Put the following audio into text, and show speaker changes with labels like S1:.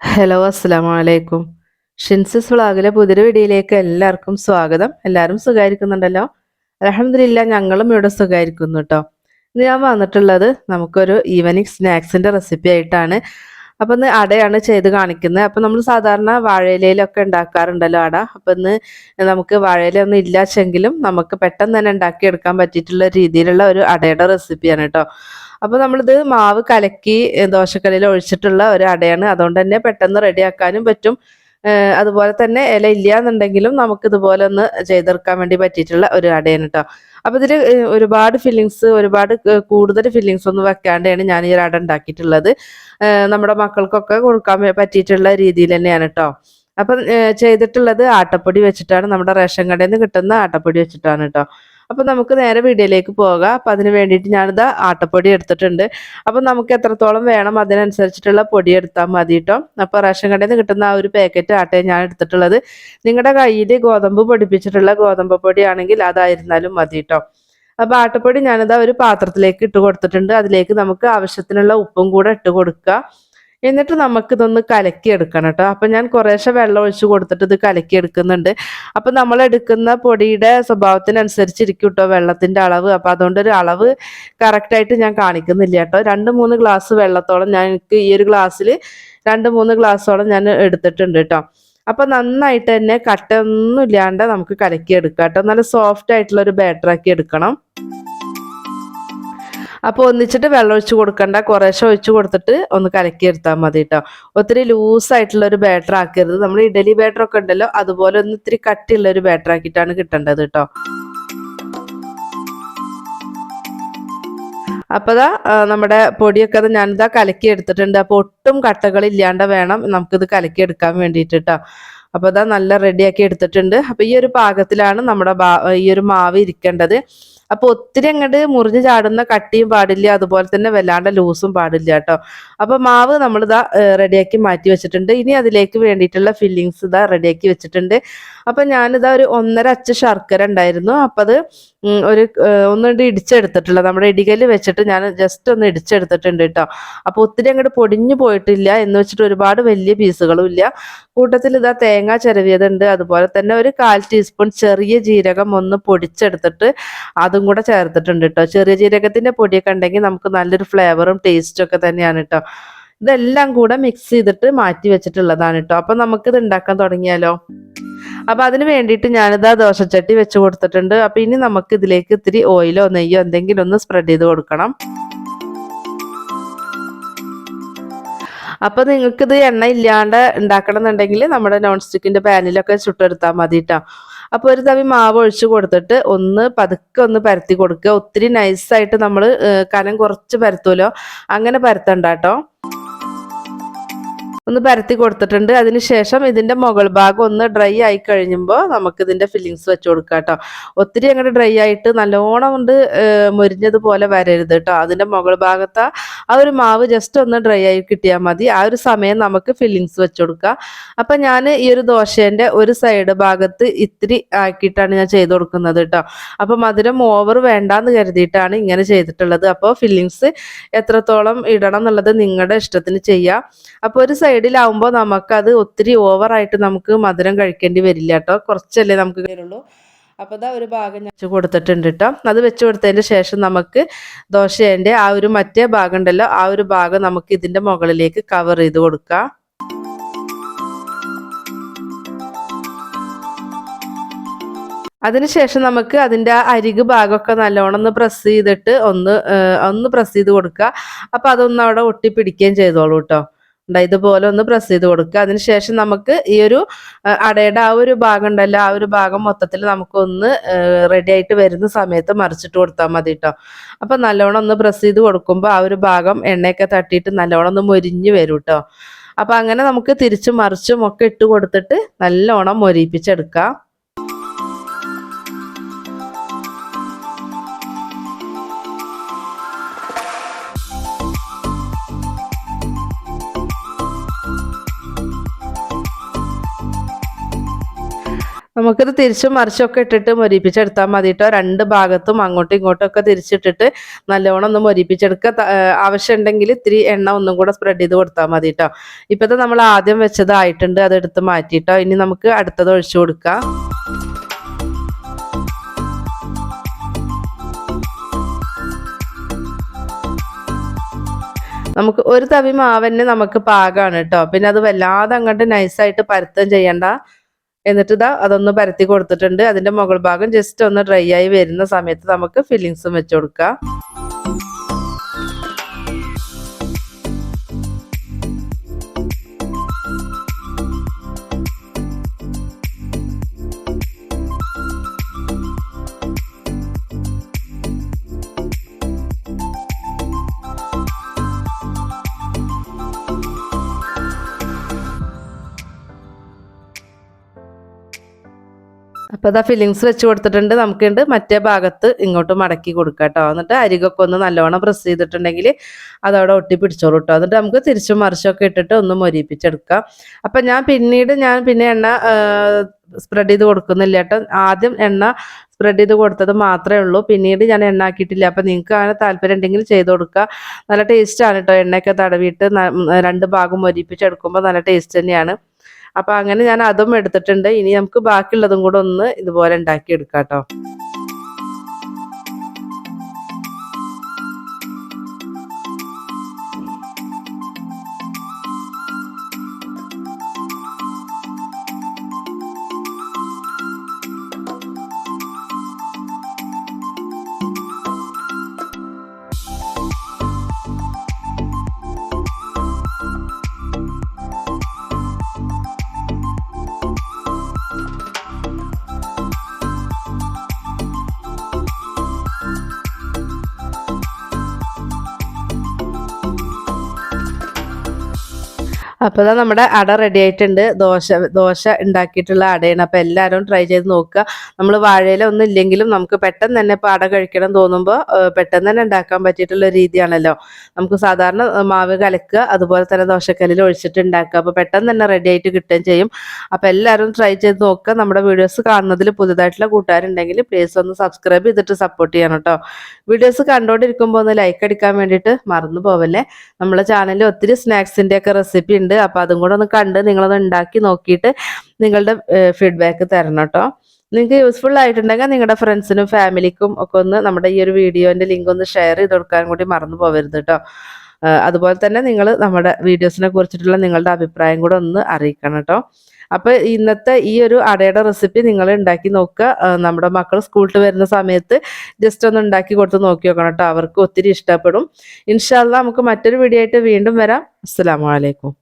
S1: Hello അസ്സലാമലൈക്കും. ഷിൻസിസ് വ്ളാഗിലെ പുതിര വീഡിയോയിലേക്ക് എല്ലാവർക്കും സ്വാഗതം. എല്ലാവരും സുഖമായിരിക്കുന്നുണ്ടല്ലോ അലഹമില്ല ഞങ്ങളും ഇവിടെ സുഖമായിരിക്കുന്നു കേട്ടോ ഇന്ന് ഞാൻ വന്നിട്ടുള്ളത് നമുക്കൊരു ഈവനിങ് സ്നാക്സിന്റെ റെസിപ്പി ആയിട്ടാണ്. അപ്പം ഇന്ന് അടയാണ് ചെയ്ത് കാണിക്കുന്നത്. അപ്പം നമ്മൾ സാധാരണ വാഴയിലയിലൊക്കെ ഉണ്ടാക്കാറുണ്ടല്ലോ അട. അപ്പം ഇന്ന് നമുക്ക് വാഴയിലൊന്നും ഇല്ലാച്ചെങ്കിലും നമുക്ക് പെട്ടെന്ന് തന്നെ ഉണ്ടാക്കിയെടുക്കാൻ പറ്റിയിട്ടുള്ള രീതിയിലുള്ള ഒരു അടയുടെ റെസിപ്പിയാണ് കേട്ടോ അപ്പോൾ നമ്മളിത് മാവ് കലക്കി ദോശക്കല്ലിൽ ഒഴിച്ചിട്ടുള്ള ഒരു അടയാണ്. അതുകൊണ്ട് തന്നെ പെട്ടെന്ന് റെഡിയാക്കാനും പറ്റും. അതുപോലെ തന്നെ ഇല ഇല്ല എന്നുണ്ടെങ്കിലും നമുക്ക് ഇതുപോലെ ഒന്ന് ചെയ്തെടുക്കാൻ വേണ്ടി പറ്റിയിട്ടുള്ള ഒരു അടയാണ് കേട്ടോ അപ്പോൾ ഇതിൽ ഒരുപാട് ഫില്ലിങ്സ് ഒരുപാട് കൂടുതൽ ഫില്ലിങ്സ് ഒന്നും വെക്കാണ്ടാണ് ഞാൻ ഈ ഒരു അട ഉണ്ടാക്കിയിട്ടുള്ളത്. നമ്മുടെ മക്കൾക്കൊക്കെ കൊടുക്കാൻ പറ്റിയിട്ടുള്ള രീതിയിൽ തന്നെയാണ് കേട്ടോ അപ്പം ചെയ്തിട്ടുള്ളത് ആട്ടപ്പൊടി വെച്ചിട്ടാണ്. നമ്മുടെ റേഷൻ കടയിൽ നിന്ന് കിട്ടുന്ന ആട്ടപ്പൊടി വെച്ചിട്ടാണ് കേട്ടോ അപ്പം നമുക്ക് നേരെ വീഡിയോയിലേക്ക് പോകാം. അപ്പം അതിന് വേണ്ടിയിട്ട് ഞാനിത് ആട്ടപ്പൊടി എടുത്തിട്ടുണ്ട്. അപ്പം നമുക്ക് എത്രത്തോളം വേണം അതിനനുസരിച്ചിട്ടുള്ള പൊടി എടുത്താൽ മതി കേട്ടോ അപ്പോൾ റേഷൻ കടയിൽ നിന്ന് കിട്ടുന്ന ആ ഒരു പാക്കറ്റ് ആട്ടയെ ഞാൻ എടുത്തിട്ടുള്ളത്. നിങ്ങളുടെ കയ്യിൽ ഗോതമ്പ് പൊടിപ്പിച്ചിട്ടുള്ള ഗോതമ്പ് പൊടിയാണെങ്കിൽ അതായിരുന്നാലും മതി കേട്ടോ അപ്പോൾ ആട്ടപ്പൊടി ഞാനിത് ഒരു പാത്രത്തിലേക്ക് ഇട്ട് കൊടുത്തിട്ടുണ്ട്. അതിലേക്ക് നമുക്ക് ആവശ്യത്തിനുള്ള ഉപ്പും കൂടെ ഇട്ട് കൊടുക്കുക എന്നിട്ട് നമുക്ക് ഇതൊന്ന് കലക്കി എടുക്കണം കേട്ടോ. അപ്പം ഞാൻ കുറേശ്ശെ വെള്ളം ഒഴിച്ച് കൊടുത്തിട്ട് ഇത് കലക്കി എടുക്കുന്നുണ്ട് അപ്പം നമ്മൾ എടുക്കുന്ന പൊടിയുടെ സ്വഭാവത്തിനനുസരിച്ചിരിക്കും കേട്ടോ വെള്ളത്തിന്റെ അളവ്. അപ്പം അതുകൊണ്ട് ഒരു അളവ് കറക്റ്റായിട്ട് ഞാൻ കാണിക്കുന്നില്ല കേട്ടോ. രണ്ട് മൂന്ന് ഗ്ലാസ് വെള്ളത്തോളം ഞാൻ എനിക്ക് ഈ ഒരു ഗ്ലാസ്സിൽ രണ്ട് മൂന്ന് ഗ്ലാസ്സോളം ഞാൻ എടുത്തിട്ടുണ്ട് കേട്ടോ. അപ്പം നന്നായിട്ട് തന്നെ കട്ടൊന്നും ഇല്ലാണ്ട് നമുക്ക് കലക്കി എടുക്കാം കേട്ടോ. നല്ല സോഫ്റ്റ് ആയിട്ടുള്ള ഒരു ബാറ്റർ ആക്കി എടുക്കണം. അപ്പോൾ ഒന്നിച്ചിട്ട് വെള്ളം ഒഴിച്ച് കൊടുക്കണ്ട. കുറേശ്ശെ ഒഴിച്ച് കൊടുത്തിട്ട് ഒന്ന് കലക്കി എടുത്താൽ മതി കേട്ടോ ഒത്തിരി ലൂസ് ആയിട്ടുള്ള ഒരു ബാറ്റർ ആക്കരുത്. നമ്മൾ ഇഡലി ബാറ്റർ ഒക്കെ ഉണ്ടല്ലോ അതുപോലെ ഒന്ന് ഇത്തിരി കട്ടിയുള്ള ഒരു ബാറ്റർ ആക്കിയിട്ടാണ് കിട്ടേണ്ടത് കേട്ടോ അപ്പോൾ ദാ നമ്മുടെ പൊടിയൊക്കെ അത് ഞാനിതാ കലക്കി എടുത്തിട്ടുണ്ട്. അപ്പോൾ ഒട്ടും കട്ടകൾ ഇല്ലാണ്ട് വേണം നമുക്കിത് കലക്കി എടുക്കാൻ വേണ്ടിയിട്ട് കേട്ടോ അപ്പോൾ ഇതാ നല്ല റെഡിയാക്കി എടുത്തിട്ടുണ്ട്. അപ്പോൾ ഈ ഒരു പാകത്തിലാണ് നമ്മുടെ ഈ ഒരു മാവ് ഇരിക്കേണ്ടത്. അപ്പോൾ ഒത്തിരി അങ്ങോട്ട് മുറിഞ്ഞ് ചാടുന്ന കട്ടിയും പാടില്ല അതുപോലെ തന്നെ വല്ലാണ്ട് ലൂസും പാടില്ല കേട്ടോ അപ്പൊ മാവ് നമ്മൾ നമ്മളിതാ റെഡിയാക്കി മാറ്റി വെച്ചിട്ടുണ്ട്. ഇനി അതിലേക്ക് വേണ്ടിയിട്ടുള്ള ഫില്ലിങ്സ് ഇതാ റെഡിയാക്കി വെച്ചിട്ടുണ്ട്. അപ്പൊ ഞാനിതാ ഒരു ഒന്നര അച്ച ശർക്കര ഉണ്ടായിരുന്നു. അപ്പൊ അത് ഒരു ഒന്നുകൊണ്ട് ഇടിച്ചെടുത്തിട്ടുള്ള നമ്മുടെ ഇടികൽ വെച്ചിട്ട് ഞാൻ ജസ്റ്റ് ഒന്ന് ഇടിച്ചെടുത്തിട്ടുണ്ട് കേട്ടോ അപ്പോൾ ഒത്തിരി അങ്ങോട്ട് പൊടിഞ്ഞു പോയിട്ടില്ല എന്ന് വെച്ചിട്ട് ഒരുപാട് വലിയ പീസുകളും ഇല്ല. കൂട്ടത്തിൽ ഇതാ തേങ്ങ ചിരവിയതുണ്ട്. അതുപോലെ തന്നെ ഒരു കാൽ ടീസ്പൂൺ ചെറിയ ജീരകം ഒന്ന് പൊടിച്ചെടുത്തിട്ട് അതും കൂടെ ചേർത്തിട്ടുണ്ട് കേട്ടോ ചെറിയ ജീരകത്തിന്റെ പൊടിയൊക്കെ ഉണ്ടെങ്കിൽ നമുക്ക് നല്ലൊരു ഫ്ലേവറും ടേസ്റ്റും ഒക്കെ തന്നെയാണ് കേട്ടോ ഇതെല്ലാം കൂടെ മിക്സ് ചെയ്തിട്ട് മാറ്റി വെച്ചിട്ടുള്ളതാണ് കേട്ടോ അപ്പൊ നമുക്കിത് ഉണ്ടാക്കാൻ തുടങ്ങിയാലോ? അപ്പൊ അതിന് വേണ്ടിയിട്ട് ഞാനിത് ആ ദോശച്ചട്ടി വെച്ച് കൊടുത്തിട്ടുണ്ട്. അപ്പൊ ഇനി നമുക്ക് ഇതിലേക്ക് ഇത്തിരി ഓയിലോ നെയ്യോ എന്തെങ്കിലും ഒന്ന് സ്പ്രെഡ് ചെയ്ത് കൊടുക്കണം. അപ്പൊ നിങ്ങൾക്ക് ഇത് എണ്ണ ഇല്ലാണ്ട് ഉണ്ടാക്കണം എന്നുണ്ടെങ്കിൽ നമ്മുടെ നോൺ സ്റ്റിക്കിന്റെ പാനിലൊക്കെ ചുട്ടെടുത്താൽ മതി കേട്ടോ അപ്പൊ ഒരു തവി മാവ് ഒഴിച്ച് കൊടുത്തിട്ട് ഒന്ന് പതുക്കെ ഒന്ന് പരത്തി കൊടുക്കുക. ഒത്തിരി നൈസായിട്ട് നമ്മൾ കനം കുറച്ച് പരത്തുമല്ലോ അങ്ങനെ പരത്തണ്ട കേട്ടോ ഒന്ന് പരത്തി കൊടുത്തിട്ടുണ്ട്. അതിനുശേഷം ഇതിന്റെ മുകൾ ഭാഗം ഒന്ന് ഡ്രൈ ആയി കഴിയുമ്പോൾ നമുക്ക് ഇതിന്റെ ഫില്ലിങ്സ് വെച്ച് കൊടുക്കാം കേട്ടോ. ഒത്തിരി അങ്ങോട്ട് ഡ്രൈ ആയിട്ട് നല്ലോണം കൊണ്ട് മുരിഞ്ഞതുപോലെ വരരുത് കേട്ടോ. അതിന്റെ മുകൾ ഭാഗത്ത് ആ ഒരു മാവ് ജസ്റ്റ് ഒന്ന് ഡ്രൈ ആയി കിട്ടിയാൽ മതി. ആ ഒരു സമയം നമുക്ക് ഫില്ലിങ്സ് വെച്ച് കൊടുക്കാം. അപ്പൊ ഞാൻ ഈ ഒരു ദോശേന്റെ ഒരു സൈഡ് ഭാഗത്ത് ഇത്തിരി ആക്കിയിട്ടാണ് ഞാൻ ചെയ്ത് കൊടുക്കുന്നത് കേട്ടോ. അപ്പൊ മധുരം ഓവർ വേണ്ടാന്ന് കരുതിയിട്ടാണ് ഇങ്ങനെ ചെയ്തിട്ടുള്ളത്. അപ്പോൾ ഫില്ലിങ്സ് എത്രത്തോളം ഇടണം എന്നുള്ളത് നിങ്ങളുടെ ഇഷ്ടത്തിന് ചെയ്യാം. അപ്പോൾ ഒരു സൈഡിലാവുമ്പോൾ നമുക്കത് ഒത്തിരി ഓവറായിട്ട് നമുക്ക് മധുരം കഴിക്കേണ്ടി വരില്ല കേട്ടോ കുറച്ചല്ലേ നമുക്ക് വരുള്ളൂ അപ്പോൾ ഇതാ ഒരു ഭാഗം ഞാൻ കൊടുത്തിട്ടുണ്ട് കേട്ടോ അത് വെച്ച് കൊടുത്തതിന്റെ ശേഷം നമുക്ക് ദോശേന്റെ ആ ഒരു മറ്റേ ഭാഗം ഉണ്ടല്ലോ ആ ഒരു ഭാഗം നമുക്ക് ഇതിന്റെ മുകളിലേക്ക് കവർ ചെയ്ത് കൊടുക്കാം. അതിനുശേഷം നമുക്ക് അതിന്റെ ആ അരിക് ഭാഗമൊക്കെ നല്ലോണം ഒന്ന് പ്രസ് ചെയ്തിട്ട് ഒന്ന് ഒന്ന് പ്രസ് ചെയ്ത് കൊടുക്കുക അപ്പോൾ അതൊന്ന് അവിടെ ഒട്ടിപ്പിടിക്കുകയും ചെയ്തോളൂ കേട്ടോ ഇതുപോലെ ഒന്ന് പ്രസ് ചെയ്ത് കൊടുക്കുക അതിനുശേഷം നമുക്ക് ഈ ഒരു അടയുടെ ആ ഒരു ഭാഗം ഉണ്ടല്ലോ ആ ഒരു ഭാഗം മൊത്തത്തിൽ നമുക്കൊന്ന് റെഡി ആയിട്ട് വരുന്ന സമയത്ത് മറിച്ചിട്ട് കൊടുത്താൽ മതി കേട്ടോ അപ്പം നല്ലോണം ഒന്ന് പ്രസ് ചെയ്ത് കൊടുക്കുമ്പോൾ ആ ഒരു ഭാഗം എണ്ണയൊക്കെ തട്ടിയിട്ട് നല്ലോണം ഒന്ന് മൊരിഞ്ഞ് വരും കേട്ടോ അപ്പം അങ്ങനെ നമുക്ക് തിരിച്ചും മറിച്ചും ഒക്കെ ഇട്ട് കൊടുത്തിട്ട് നല്ലോണം മൊരിപ്പിച്ചെടുക്കാം നമുക്കിത് തിരിച്ചും മറിച്ചൊക്കെ ഇട്ടിട്ട് മൊരിപ്പിച്ചെടുത്താൽ മതി കേട്ടോ രണ്ട് ഭാഗത്തും അങ്ങോട്ടും ഇങ്ങോട്ടും ഒക്കെ തിരിച്ചിട്ടിട്ട് നല്ലോണം ഒന്ന് മൊരിപ്പിച്ചെടുക്കുക ആവശ്യമുണ്ടെങ്കിൽ ഇത്തിരി എണ്ണ ഒന്നും കൂടെ സ്പ്രെഡ് ചെയ്ത് കൊടുത്താൽ മതി കേട്ടോ ഇപ്പോഴത്തെ നമ്മൾ ആദ്യം വെച്ചതായിട്ടുണ്ട്. അത് എടുത്ത് മാറ്റിയിട്ടോ ഇനി നമുക്ക് അടുത്തത് ഒഴിച്ചു കൊടുക്കാം. നമുക്ക് ഒരു തവി മാവന്നെ നമുക്ക് പാകമാണ് കേട്ടോ പിന്നെ അത് വല്ലാതെ അങ്ങോട്ട് നൈസായിട്ട് പരുത്തം ചെയ്യണ്ട. എന്നിട്ട് ഇതാ അതൊന്ന് പരത്തി കൊടുത്തിട്ടുണ്ട്. അതിന്റെ മുകൾ ഭാഗം ജസ്റ്റ് ഒന്ന് ഡ്രൈ ആയി വരുന്ന സമയത്ത് നമുക്ക് ഫില്ലിങ്സും വെച്ച് കൊടുക്കാം. അപ്പോൾ ഇതാ ഫില്ലിങ്സ് വെച്ച് കൊടുത്തിട്ടുണ്ട്. നമുക്കുണ്ട് മറ്റേ ഭാഗത്ത് ഇങ്ങോട്ട് മടക്കി കൊടുക്കുക കേട്ടോ എന്നിട്ട് അരികൊക്കെ ഒന്ന് നല്ലവണ്ണം പ്രസ് ചെയ്തിട്ടുണ്ടെങ്കിൽ അതവിടെ ഒട്ടി പിടിച്ചോളൂ കേട്ടോ എന്നിട്ട് നമുക്ക് തിരിച്ചും മറിച്ചൊക്കെ ഇട്ടിട്ട് ഒന്ന് മൊരിപ്പിച്ചെടുക്കാം. അപ്പം ഞാൻ പിന്നീട് ഞാൻ പിന്നെ എണ്ണ സ്പ്രെഡ് ചെയ്ത് കൊടുക്കുന്നില്ല കേട്ടോ ആദ്യം എണ്ണ സ്പ്രെഡ് ചെയ്ത് കൊടുത്തത് മാത്രമേ ഉള്ളൂ. പിന്നീട് ഞാൻ എണ്ണ ആക്കിയിട്ടില്ല. അപ്പം നിങ്ങൾക്ക് അങ്ങനെ താല്പര്യം ഉണ്ടെങ്കിൽ ചെയ്ത് കൊടുക്കുക നല്ല ടേസ്റ്റാണ് കേട്ടോ എണ്ണയൊക്കെ തടവിയിട്ട് രണ്ട് ഭാഗം മൊരിപ്പിച്ചെടുക്കുമ്പോൾ നല്ല ടേസ്റ്റ് തന്നെയാണ്. അപ്പൊ അങ്ങനെ ഞാൻ അതും എടുത്തിട്ടുണ്ട്. ഇനി നമുക്ക് ബാക്കിയുള്ളതും കൂടെ ഒന്ന് ഇതുപോലെ ഉണ്ടാക്കി എടുക്കാം കേട്ടോ. അപ്പോൾ ഇതാ നമ്മുടെ അട റെഡി ആയിട്ടുണ്ട്. ദോശ ദോശ ഉണ്ടാക്കിയിട്ടുള്ള അടയാണ്. അപ്പോൾ എല്ലാവരും ട്രൈ ചെയ്ത് നോക്കുക. നമ്മൾ വാഴയില ഒന്നും ഇല്ലെങ്കിലും നമുക്ക് പെട്ടെന്ന് തന്നെ ഇപ്പോൾ അട കഴിക്കണം തോന്നുമ്പോൾ പെട്ടെന്ന് തന്നെ ഉണ്ടാക്കാൻ പറ്റിയിട്ടുള്ള രീതിയാണല്ലോ. നമുക്ക് സാധാരണ മാവ് കലക്കുക അതുപോലെ തന്നെ ദോശക്കല്ലിൽ ഒഴിച്ചിട്ട് ഉണ്ടാക്കുക. അപ്പോൾ പെട്ടെന്ന് തന്നെ റെഡി ആയിട്ട് കിട്ടുകയും ചെയ്യും. അപ്പോൾ എല്ലാവരും ട്രൈ ചെയ്ത് നോക്കുക. നമ്മുടെ വീഡിയോസ് കാണുന്നതിൽ പുതുതായിട്ടുള്ള കൂട്ടുകാരുണ്ടെങ്കിൽ പ്ലീസ് ഒന്ന് സബ്സ്ക്രൈബ് ചെയ്തിട്ട് സപ്പോർട്ട് ചെയ്യണം കേട്ടോ. വീഡിയോസ് കണ്ടുകൊണ്ടിരിക്കുമ്പോൾ ഒന്ന് ലൈക്ക് അടിക്കാൻ വേണ്ടിയിട്ട് മറന്നു പോവല്ലേ? നമ്മുടെ ചാനലിൽ ഒത്തിരി സ്നാക്സിന്റെയൊക്കെ റെസിപ്പി ഉണ്ട്. അപ്പോൾ അതും കൂടെ ഒന്ന് കണ്ട് നിങ്ങളൊന്ന് ഉണ്ടാക്കി നോക്കിയിട്ട് നിങ്ങളുടെ ഫീഡ്ബാക്ക് തരണം കേട്ടോ. നിങ്ങൾക്ക് യൂസ്ഫുൾ ആയിട്ടുണ്ടെങ്കിൽ നിങ്ങളുടെ ഫ്രണ്ട്സിനും ഫാമിലിക്കും ഒക്കെ ഒന്ന് നമ്മുടെ ഈ ഒരു വീഡിയോന്റെ ലിങ്ക് ഒന്ന് ഷെയർ ചെയ്ത് കൊടുക്കാൻ കൂടി മറന്നു പോകരുത് കേട്ടോ. അതുപോലെ തന്നെ നിങ്ങൾ നമ്മുടെ വീഡിയോസിനെ കുറിച്ചിട്ടുള്ള നിങ്ങളുടെ അഭിപ്രായം കൂടെ ഒന്ന് അറിയിക്കണം കേട്ടോ. അപ്പോൾ ഇന്നത്തെ ഈ ഒരു അടയുടെ റെസിപ്പി നിങ്ങൾ ഉണ്ടാക്കി നോക്കുക. നമ്മുടെ മക്കൾ സ്കൂളിൽ വരുന്ന സമയത്ത് ജസ്റ്റ് ഒന്ന് ഉണ്ടാക്കി കൊടുത്ത് നോക്കി നോക്കണം കേട്ടോ. അവർക്ക് ഒത്തിരി ഇഷ്ടപ്പെടും. ഇൻഷാല്ല നമുക്ക് മറ്റൊരു വീഡിയോ ആയിട്ട് വീണ്ടും വരാം. അസ്സാം അലൈക്കും.